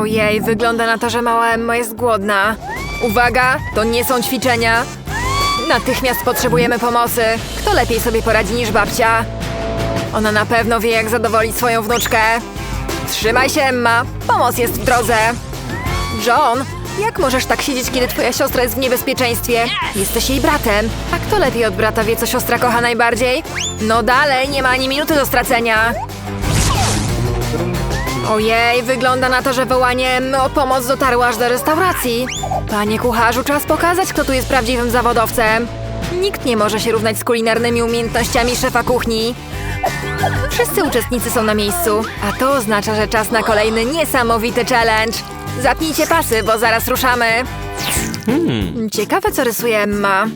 Ojej, wygląda na to, że mała Emma jest głodna. Uwaga, to nie są ćwiczenia. Natychmiast potrzebujemy pomocy. Kto lepiej sobie poradzi niż babcia? Ona na pewno wie, jak zadowolić swoją wnuczkę. Trzymaj się, Emma. Pomoc jest w drodze. John, jak możesz tak siedzieć, kiedy twoja siostra jest w niebezpieczeństwie? Jesteś jej bratem. A kto lepiej od brata wie, co siostra kocha najbardziej? No dalej, nie ma ani minuty do stracenia. Ojej, wygląda na to, że wołanie o pomoc dotarło aż do restauracji. Panie kucharzu, czas pokazać, kto tu jest prawdziwym zawodowcem. Nikt nie może się równać z kulinarnymi umiejętnościami szefa kuchni. Wszyscy uczestnicy są na miejscu, a to oznacza, że czas na kolejny niesamowity challenge. Zapnijcie pasy, bo zaraz ruszamy. Ciekawe, co rysuje Emma.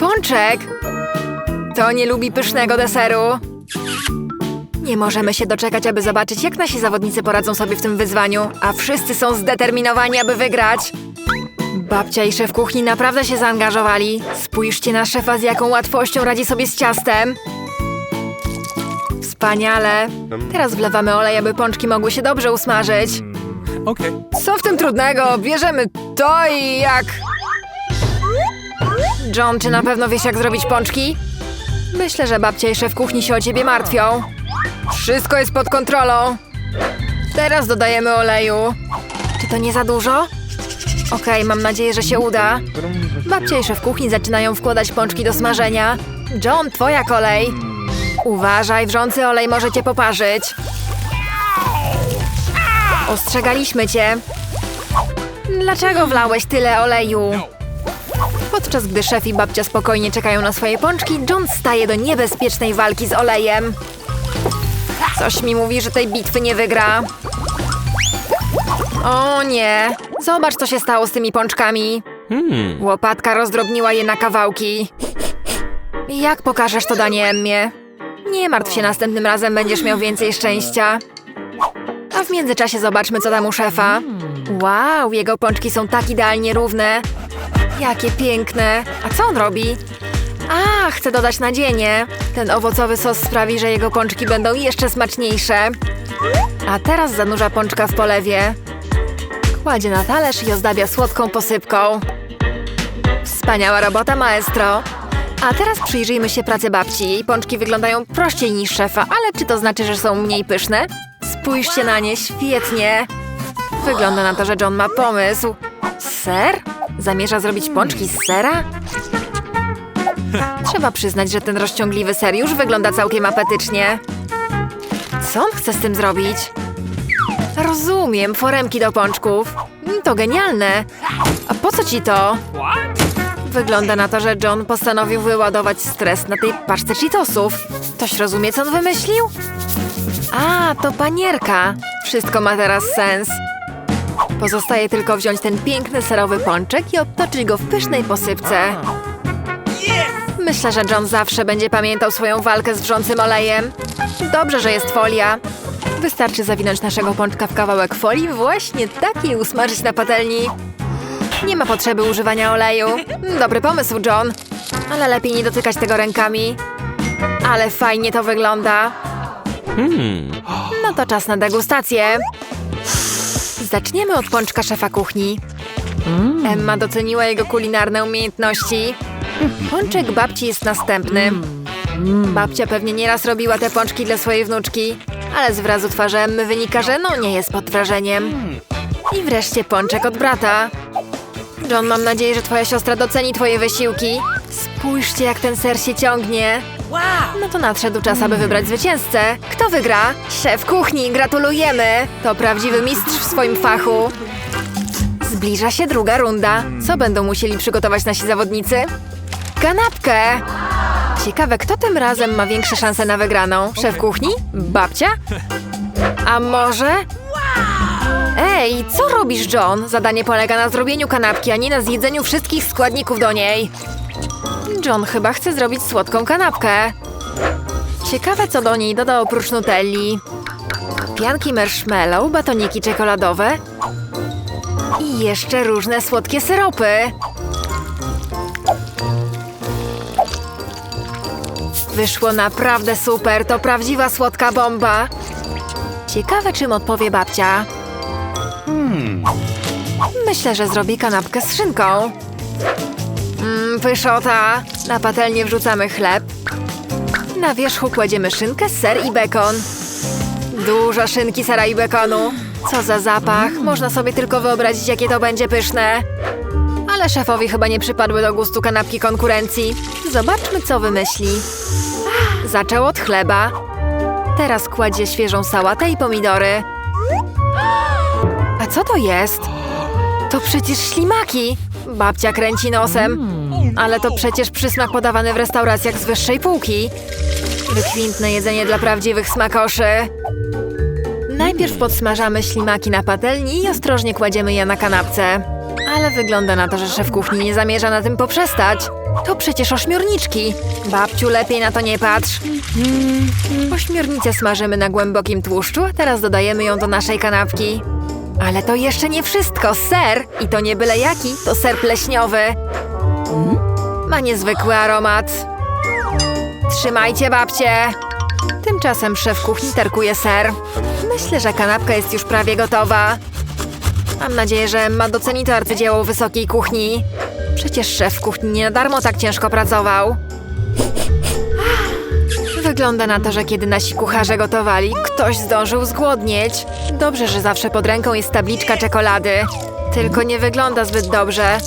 Pączek! To nie lubi pysznego deseru. Nie możemy się doczekać, aby zobaczyć, jak nasi zawodnicy poradzą sobie w tym wyzwaniu, a wszyscy są zdeterminowani, aby wygrać. Babcia i szef kuchni naprawdę się zaangażowali. Spójrzcie na szefa, z jaką łatwością radzi sobie z ciastem. Wspaniale. Teraz wlewamy olej, aby pączki mogły się dobrze usmażyć. Okay. Co w tym trudnego? Bierzemy to i jak... John, czy na pewno wiesz, jak zrobić pączki? Myślę, że babcia i szef kuchni się o ciebie martwią. Wszystko jest pod kontrolą. Teraz dodajemy oleju. Czy to nie za dużo? Okej, mam nadzieję, że się uda. Babcia i szef kuchni zaczynają wkładać pączki do smażenia. John, twoja kolej. Uważaj, wrzący olej może cię poparzyć. Ostrzegaliśmy cię. Dlaczego wlałeś tyle oleju? Podczas gdy szef i babcia spokojnie czekają na swoje pączki, John staje do niebezpiecznej walki z olejem. Coś mi mówi, że tej bitwy nie wygra. O nie! Zobacz, co się stało z tymi pączkami. Łopatka rozdrobniła je na kawałki. Jak pokażesz to danie Emmie? Nie martw się, następnym razem będziesz miał więcej szczęścia. A w międzyczasie zobaczmy, co tam u szefa. Wow, jego pączki są tak idealnie równe. Jakie piękne. A co on robi? A, chce dodać nadzienie. Ten owocowy sos sprawi, że jego pączki będą jeszcze smaczniejsze. A teraz zanurza pączka w polewie. Kładzie na talerz i ozdabia słodką posypką. Wspaniała robota, maestro. A teraz przyjrzyjmy się pracy babci. Jej pączki wyglądają prościej niż szefa, ale czy to znaczy, że są mniej pyszne? Spójrzcie na nie, świetnie. Wygląda na to, że John ma pomysł. Ser? Zamierza zrobić pączki z sera? Trzeba przyznać, że ten rozciągliwy ser już wygląda całkiem apetycznie. Co on chce z tym zrobić? Rozumiem, foremki do pączków. Mm, To genialne. A po co ci to? Wygląda na to, że John postanowił wyładować stres na tej paczce Cheetosów. Ktoś rozumie, co on wymyślił? A, to panierka. Wszystko ma teraz sens. Pozostaje tylko wziąć ten piękny serowy pączek i obtoczyć go w pysznej posypce. Myślę, że John zawsze będzie pamiętał swoją walkę z wrzącym olejem. Dobrze, że jest folia. Wystarczy zawinąć naszego pączka w kawałek folii, właśnie tak i usmażyć na patelni. Nie ma potrzeby używania oleju. Dobry pomysł, John. Ale lepiej nie dotykać tego rękami. Ale fajnie to wygląda. No to czas na degustację. Zaczniemy od pączka szefa kuchni. Emma doceniła jego kulinarne umiejętności. Pączek babci jest następny. Babcia pewnie nieraz robiła te pączki dla swojej wnuczki, ale z wyrazu twarzy Emmy wynika, że no nie jest pod wrażeniem. I wreszcie pączek od brata. John, mam nadzieję, że twoja siostra doceni twoje wysiłki. Spójrzcie, jak ten ser się ciągnie. No to nadszedł czas, aby wybrać zwycięzcę. Kto wygra? Szef kuchni, gratulujemy! To prawdziwy mistrz w swoim fachu. Zbliża się druga runda. Co będą musieli przygotować nasi zawodnicy? Kanapkę! Ciekawe, kto tym razem ma większe szanse na wygraną? Szef kuchni? Babcia? A może... Ej, co robisz, John? Zadanie polega na zrobieniu kanapki, a nie na zjedzeniu wszystkich składników do niej. John chyba chce zrobić słodką kanapkę. Ciekawe, co do niej doda oprócz nutelli. Pianki marshmallow, batoniki czekoladowe i jeszcze różne słodkie syropy. Wyszło naprawdę super, to prawdziwa słodka bomba. Ciekawe, czym odpowie babcia. Myślę, że zrobi kanapkę z szynką. Mmm, pyszota. Na patelnię wrzucamy chleb. Na wierzchu kładziemy szynkę, ser i bekon. Dużo szynki, sera i bekonu. Co za zapach. Można sobie tylko wyobrazić, jakie to będzie pyszne. Ale szefowi chyba nie przypadły do gustu kanapki konkurencji. Zobaczmy, co wymyśli. Zaczął od chleba. Teraz kładzie świeżą sałatę i pomidory. A co to jest? To przecież ślimaki! Babcia kręci nosem. Ale to przecież przysmak podawany w restauracjach z wyższej półki. Wykwintne jedzenie dla prawdziwych smakoszy. Najpierw podsmażamy ślimaki na patelni i ostrożnie kładziemy je na kanapce. Ale wygląda na to, że szef kuchni nie zamierza na tym poprzestać. To przecież ośmiorniczki. Lepiej na to nie patrz. Ośmiornicę smażymy na głębokim tłuszczu, a teraz dodajemy ją do naszej kanapki. Ale to jeszcze nie wszystko. Ser! I to nie byle jaki, to ser pleśniowy. Ma niezwykły aromat. Trzymajcie, babcie! Tymczasem szef kuchni tarkuje ser. Myślę, że kanapka jest już prawie gotowa. Mam nadzieję, że Emma doceni to arcydzieło wysokiej kuchni. Przecież szef kuchni nie na darmo tak ciężko pracował. Wygląda na to, że kiedy nasi kucharze gotowali, ktoś zdążył zgłodnieć. Dobrze, że zawsze pod ręką jest tabliczka czekolady. Tylko nie wygląda zbyt dobrze.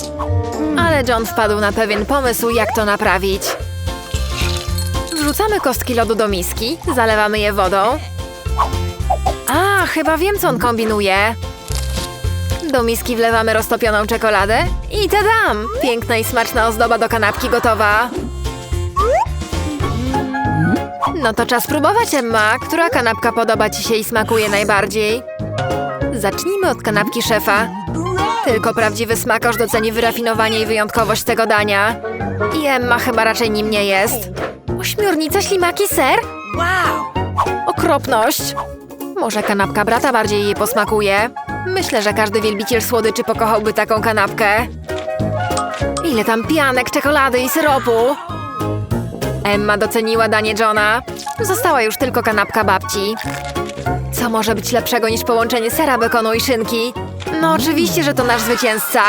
Ale John wpadł na pewien pomysł, jak to naprawić. Wrzucamy kostki lodu do miski, zalewamy je wodą. A, chyba wiem, co on kombinuje. Do miski wlewamy roztopioną czekoladę i tadam! Piękna i smaczna ozdoba do kanapki gotowa. No to czas próbować, Emma. Która kanapka podoba Ci się i smakuje najbardziej? Zacznijmy od kanapki szefa. Tylko prawdziwy smakosz doceni wyrafinowanie i wyjątkowość tego dania. I Emma chyba raczej nim nie jest. Ośmiornica, ślimaki, ser? Wow! Okropność! Może kanapka brata bardziej jej posmakuje? Myślę, że każdy wielbiciel słodyczy pokochałby taką kanapkę. Ile tam pianek, czekolady i syropu! Emma doceniła danie Johna. Została już tylko kanapka babci. Co może być lepszego niż połączenie sera, bekonu i szynki? No oczywiście, że to nasz zwycięzca.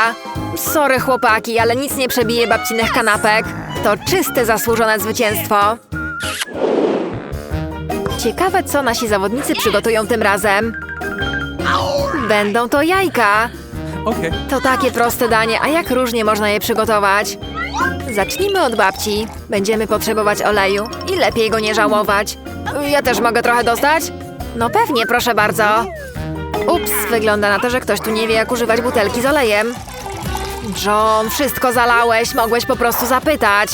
Sorry chłopaki, ale nic nie przebije babcinych kanapek. To czyste, zasłużone zwycięstwo. Ciekawe, co nasi zawodnicy przygotują tym razem. Będą to jajka. To takie proste danie, a jak różnie można je przygotować? Zacznijmy od babci. Będziemy potrzebować oleju i lepiej go nie żałować. Ja też mogę trochę dostać? No pewnie, proszę bardzo. Ups, wygląda na to, że ktoś tu nie wie, jak używać butelki z olejem. John, wszystko zalałeś, mogłeś po prostu zapytać.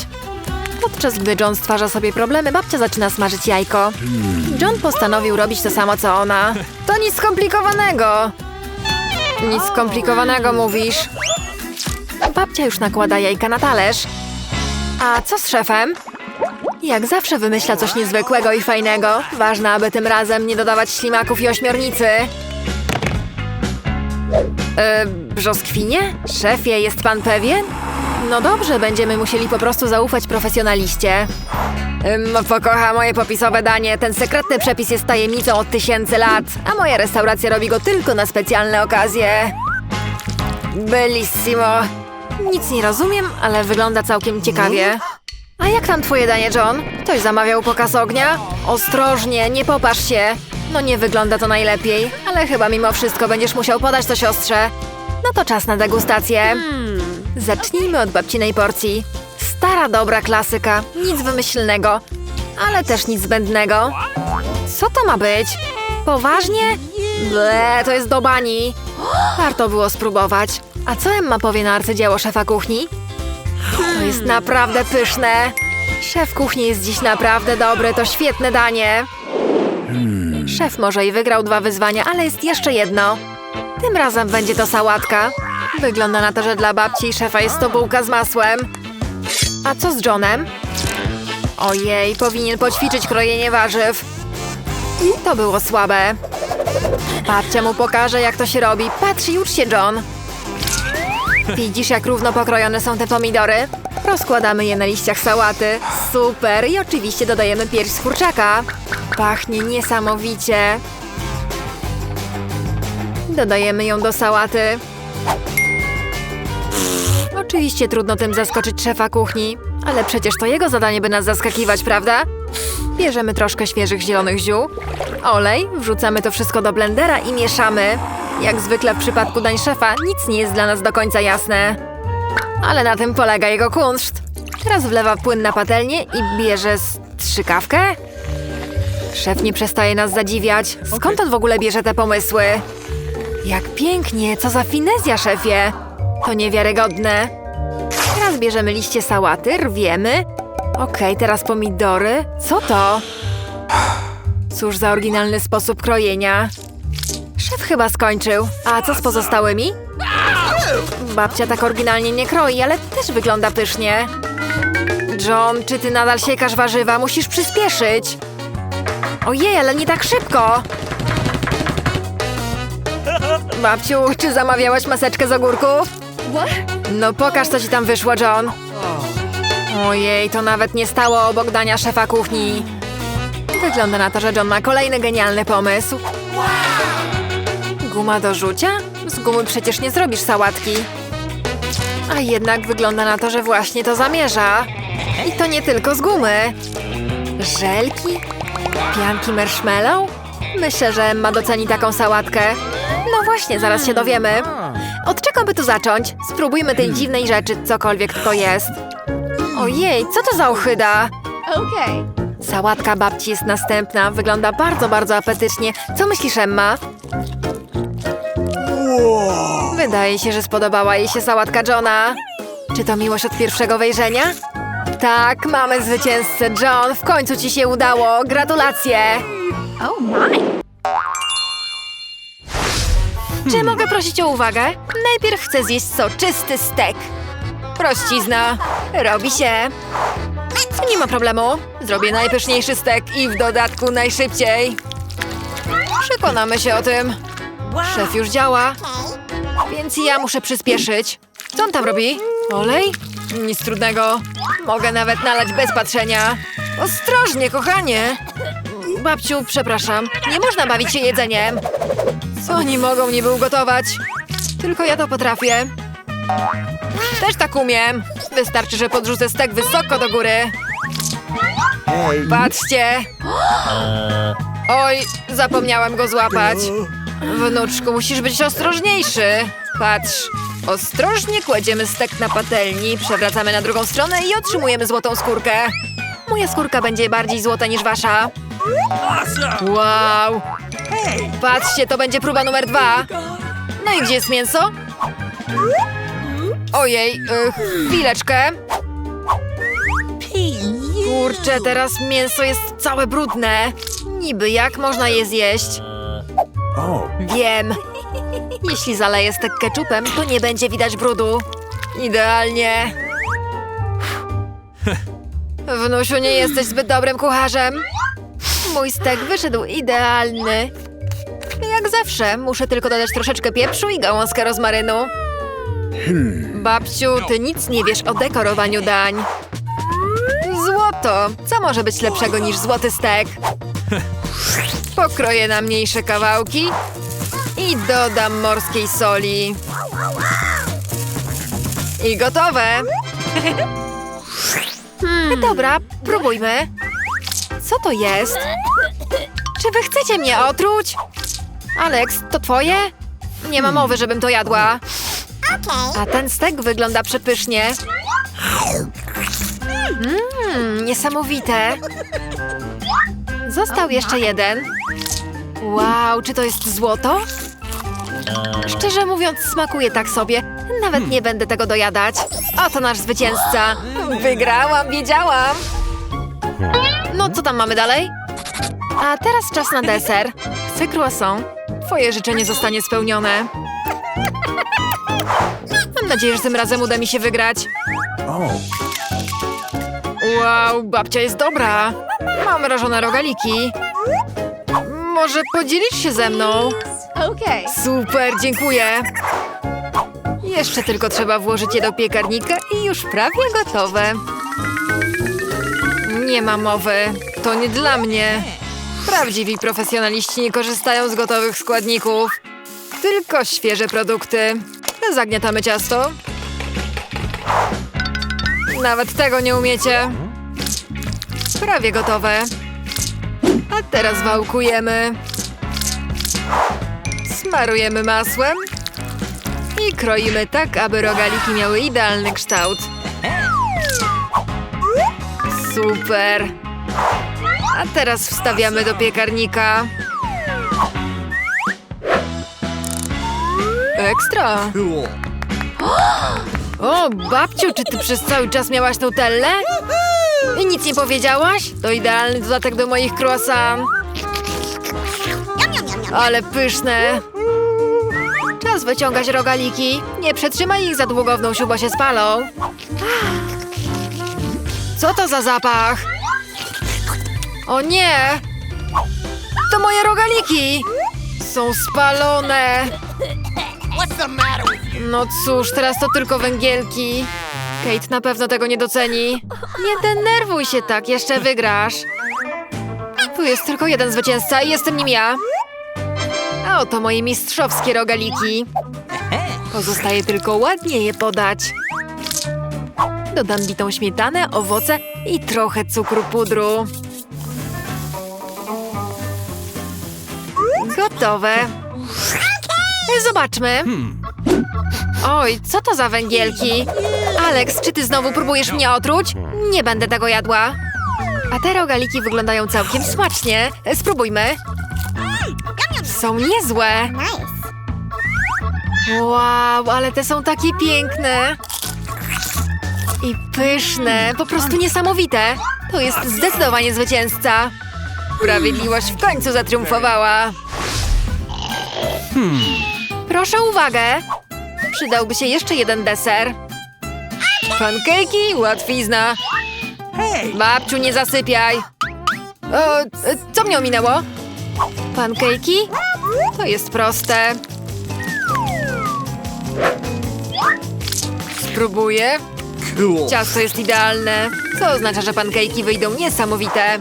Podczas gdy John stwarza sobie problemy, babcia zaczyna smażyć jajko. John postanowił robić to samo, co ona. To nic skomplikowanego. Nic skomplikowanego, mówisz. Babcia już nakłada jajka na talerz. A co z szefem? Jak zawsze wymyśla coś niezwykłego i fajnego. Ważne, aby tym razem nie dodawać ślimaków i ośmiornicy. E, brzoskwinie? Szefie, jest pan pewien? No dobrze, będziemy musieli po prostu zaufać profesjonaliście. Ym, pokocha moje popisowe danie. Ten sekretny przepis jest tajemnicą od tysięcy lat, a moja restauracja robi go tylko na specjalne okazje. Bellissimo. Nic nie rozumiem, ale wygląda całkiem ciekawie. A jak tam twoje danie, John? Ktoś zamawiał pokaz ognia? Ostrożnie, nie popatrz się. No nie wygląda to najlepiej, ale chyba mimo wszystko będziesz musiał podać to siostrze. No to czas na degustację. Zacznijmy od babcinej porcji. Stara, dobra klasyka. Nic wymyślnego, ale też nic zbędnego. Co to ma być? Poważnie? Ble, to jest do bani. Warto było spróbować. A co Emma powie na arcydzieło szefa kuchni? To jest naprawdę pyszne. Szef kuchni jest dziś naprawdę dobry, to świetne danie. Szef może i wygrał dwa wyzwania, ale jest jeszcze jedno. Tym razem będzie to sałatka. Wygląda na to, że dla babci i szefa jest to bułka z masłem. A co z Johnem? Ojej, powinien poćwiczyć krojenie warzyw. To było słabe. Babcia mu pokaże, jak to się robi. Patrz i się, John. Widzisz, jak równo pokrojone są te pomidory? Rozkładamy je na liściach sałaty. Super! I oczywiście dodajemy pierś z kurczaka. Pachnie niesamowicie. Dodajemy ją do sałaty. Oczywiście trudno tym zaskoczyć szefa kuchni, ale przecież to jego zadanie, by nas zaskakiwać, prawda? Bierzemy troszkę świeżych zielonych ziół, olej, wrzucamy to wszystko do blendera i mieszamy. Jak zwykle w przypadku dań szefa, nic nie jest dla nas do końca jasne. Ale na tym polega jego kunszt. Teraz wlewa płyn na patelnię i bierze strzykawkę? Szef nie przestaje nas zadziwiać. Skąd on w ogóle bierze te pomysły? Jak pięknie, co za finezja, szefie! To niewiarygodne. Teraz bierzemy liście sałaty, rwiemy. Okej, teraz pomidory. Co to? Cóż za oryginalny sposób krojenia. Chyba skończył. A co z pozostałymi? Babcia tak oryginalnie nie kroi, ale też wygląda pysznie. John, czy ty nadal siekasz warzywa? Musisz przyspieszyć. Ojej, ale nie tak szybko. Babciu, czy zamawiałaś maseczkę z ogórków? No pokaż, co ci tam wyszło, John. Ojej, to nawet nie stało obok dania szefa kuchni. Wygląda na to, że John ma kolejny genialny pomysł. Guma do rzucia? Z gumy przecież nie zrobisz sałatki. A jednak wygląda na to, że właśnie to zamierza. I to nie tylko z gumy. Żelki? Pianki marshmallow? Myślę, że Emma doceni taką sałatkę. No właśnie, zaraz się dowiemy. Od czego by tu zacząć? Spróbujmy tej dziwnej rzeczy, cokolwiek to jest. Ojej, co to za ochyda? Okay. Sałatka babci jest następna. Wygląda bardzo, bardzo apetycznie. Co myślisz, Emma? Wydaje się, że spodobała jej się sałatka Johna. Czy to miłość od pierwszego wejrzenia? Tak, mamy zwycięzcę. John, w końcu ci się udało. Gratulacje! Oh my. Czy mogę prosić o uwagę? Najpierw chcę zjeść soczysty stek. Prościzna. Robi się. Nie ma problemu. Zrobię najpyszniejszy stek i w dodatku najszybciej. Przekonamy się o tym. Szef już działa, więc ja muszę przyspieszyć. Co on tam robi? Olej? Nic trudnego. Mogę nawet nalać bez patrzenia. Ostrożnie, kochanie. Babciu, przepraszam. Nie można bawić się jedzeniem. Co oni mogą niby ugotować? Tylko ja to potrafię. Też tak umiem. Wystarczy, że podrzucę stek wysoko do góry. Patrzcie. Oj, zapomniałam go złapać. Wnuczku, musisz być ostrożniejszy. Patrz. Ostrożnie kładziemy stek na patelni, przewracamy na drugą stronę i otrzymujemy złotą skórkę. Moja skórka będzie bardziej złota niż wasza. Wow! Patrzcie, to będzie próba numer dwa. No i gdzie jest mięso? Ojej, y, chwileczkę. Kurczę, teraz mięso jest całe brudne. Niby jak można je zjeść? Wiem. Jeśli zaleję stek ketchupem, to nie będzie widać brudu. Idealnie. Wnusiu, nie jesteś zbyt dobrym kucharzem. Mój stek wyszedł idealny. Jak zawsze, muszę tylko dodać troszeczkę pieprzu i gałązkę rozmarynu. Babciu, ty nic nie wiesz o dekorowaniu dań. Złoto! Co może być lepszego niż złoty stek? Pokroję na mniejsze kawałki i dodam morskiej soli. I gotowe! Hmm, dobra, próbujmy. Co to jest? Czy wy chcecie mnie otruć? Alex, to twoje? Nie ma mowy, żebym to jadła. A ten stek wygląda przepysznie. Mmm, niesamowite. Został jeszcze jeden. Wow, czy to jest złoto? Szczerze mówiąc, smakuje tak sobie. Nawet nie będę tego dojadać. Oto nasz zwycięzca. Wygrałam, wiedziałam. No, co tam mamy dalej? A teraz czas na deser. Chcę croissant. Twoje życzenie zostanie spełnione. Mam nadzieję, że tym razem uda mi się wygrać. Wow, babcia jest dobra. Mam mrożone rogaliki. Może podzielisz się ze mną? Okay. Super, dziękuję. Jeszcze tylko trzeba włożyć je do piekarnika i już prawie gotowe. Nie ma mowy. To nie dla mnie. Prawdziwi profesjonaliści nie korzystają z gotowych składników. Tylko świeże produkty. Zagniatamy ciasto. Nawet tego nie umiecie. Prawie gotowe. A teraz wałkujemy. Smarujemy masłem. I kroimy tak, aby rogaliki miały idealny kształt. Super. A teraz wstawiamy do piekarnika. Ekstra. O, babciu, czy ty przez cały czas miałaś nutellę? I nic nie powiedziałaś? To idealny dodatek do moich croissant. Ale pyszne. Czas wyciągać rogaliki. Nie przetrzymaj ich za długo w bo się spalą. Co to za zapach? O nie! To moje rogaliki! Są spalone! No cóż, teraz to tylko węgielki. Kate na pewno tego nie doceni. Nie denerwuj się tak, jeszcze wygrasz. Tu jest tylko jeden zwycięzca i jestem nim ja. A oto moje mistrzowskie rogaliki. Pozostaje tylko ładnie je podać. Dodam bitą śmietanę, owoce i trochę cukru pudru. Gotowe. Zobaczmy. Oj, co to za węgielki? Alex, czy ty znowu próbujesz mnie otruć? Nie będę tego jadła. A te rogaliki wyglądają całkiem smacznie. Spróbujmy. Są niezłe. Wow, ale te są takie piękne. I pyszne, po prostu niesamowite. To jest zdecydowanie zwycięzca. Sprawiedliwość w końcu zatriumfowała. Proszę uwagę. Przydałby się jeszcze jeden deser. Pankejki? Łatwizna. Babciu, nie zasypiaj. O, e, co mnie ominęło? Pankejki? To jest proste. Spróbuję. Ciasto jest idealne, co oznacza, że pankejki wyjdą niesamowite.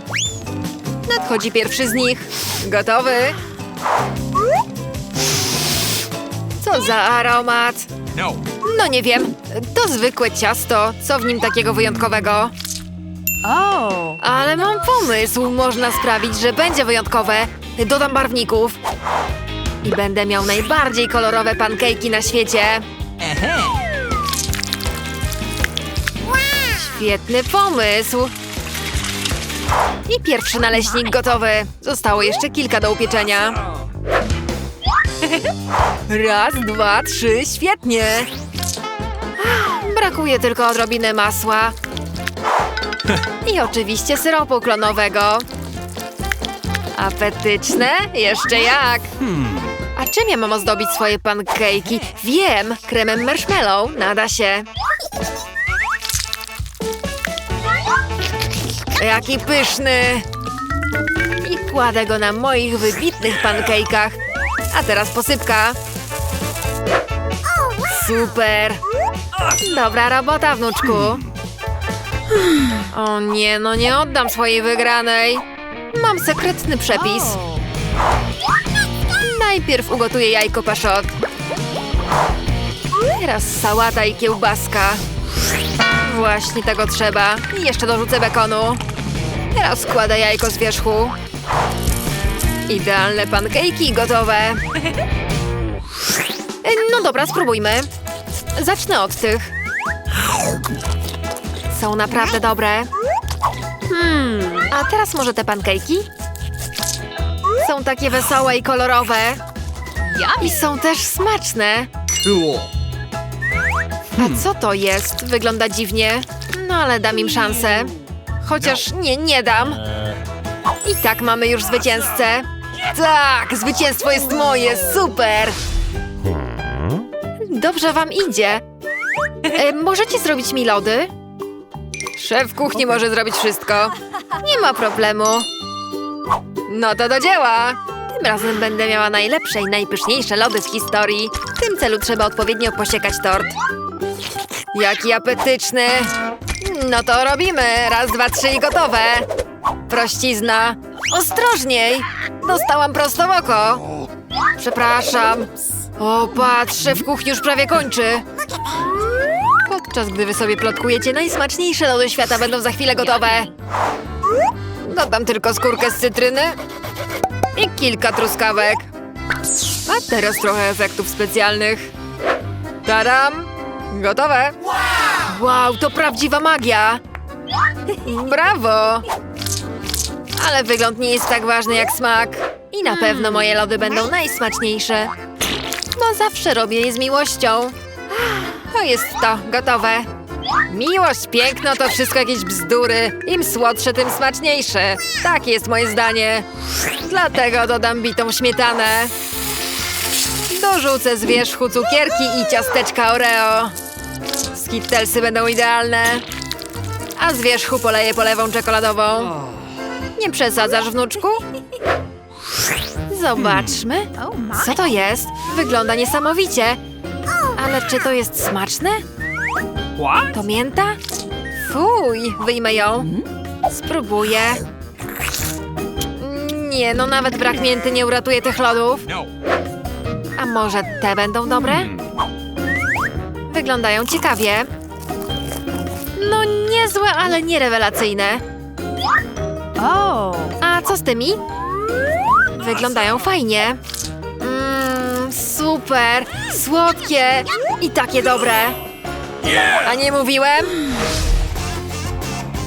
Nadchodzi pierwszy z nich. Gotowy? Co za aromat? No. No nie wiem. To zwykłe ciasto. Co w nim takiego wyjątkowego? Oh. Ale mam pomysł. Można sprawić, że będzie wyjątkowe. Dodam barwników. I będę miał najbardziej kolorowe pankejki na świecie. Świetny pomysł. I pierwszy naleśnik gotowy. Zostało jeszcze kilka do upieczenia. Raz, dwa, trzy, świetnie. Brakuje tylko odrobiny masła. I oczywiście syropu klonowego. Apetyczne? Jeszcze jak. A czym ja mam ozdobić swoje pankejki? Wiem, kremem marshmallow. Nada się. Jaki pyszny! I kładę go na moich wybitnych pankejkach. A teraz posypka. Super! Dobra robota, wnuczku. O nie, no nie oddam swojej wygranej. Mam sekretny przepis. Najpierw ugotuję jajko paszot. Teraz sałata i kiełbaska. Właśnie tego trzeba. Jeszcze dorzucę bekonu. Teraz składę jajko z wierzchu. Idealne pankejki gotowe. No dobra, spróbujmy. Zacznę od tych. Są naprawdę dobre. Hmm, a teraz może te pankejki? Są takie wesołe i kolorowe. I są też smaczne. A co to jest? Wygląda dziwnie. No ale dam im szansę. Chociaż nie, nie dam. I tak mamy już zwycięzcę. Tak, zwycięstwo jest moje, super! Dobrze wam idzie. E, możecie zrobić mi lody? Szef kuchni może zrobić wszystko. Nie ma problemu. No to do dzieła! Tym razem będę miała najlepsze i najpyszniejsze lody w historii. W tym celu trzeba odpowiednio posiekać tort. Jaki apetyczny! No to robimy! Raz, dwa, trzy i gotowe! Prościzna! Ostrożniej! Dostałam prosto w oko! Przepraszam. O, patrz, szef kuchni już prawie kończy. Podczas gdy wy sobie plotkujecie, najsmaczniejsze lody świata będą za chwilę gotowe. Dodam tylko skórkę z cytryny i kilka truskawek. A teraz trochę efektów specjalnych. Taram! Gotowe! Wow, to prawdziwa magia! Brawo! Ale wygląd nie jest tak ważny jak smak. I na pewno moje lody będą najsmaczniejsze. Bo zawsze robię je z miłością. To jest to, gotowe. Miłość, piękno to wszystko jakieś bzdury. Im słodsze, tym smaczniejsze. Tak jest moje zdanie. Dlatego dodam bitą śmietanę. Dorzucę z wierzchu cukierki i ciasteczka Oreo. Skittelsy będą idealne. A z wierzchu poleję polewą czekoladową. Nie przesadzasz, wnuczku? Zobaczmy. My. Co to jest? Wygląda niesamowicie. Ale czy to jest smaczne? To mięta? Fuj, wyjmę ją. Spróbuję. Nie, no nawet brak mięty nie uratuje tych lodów. No. A może te będą dobre? Wyglądają ciekawie. No niezłe, ale nie rewelacyjne. A co z tymi? Wyglądają fajnie. Mmm, super, słodkie i takie dobre. A nie mówiłem?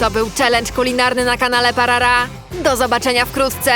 To był challenge kulinarny na kanale Parara. Do zobaczenia wkrótce.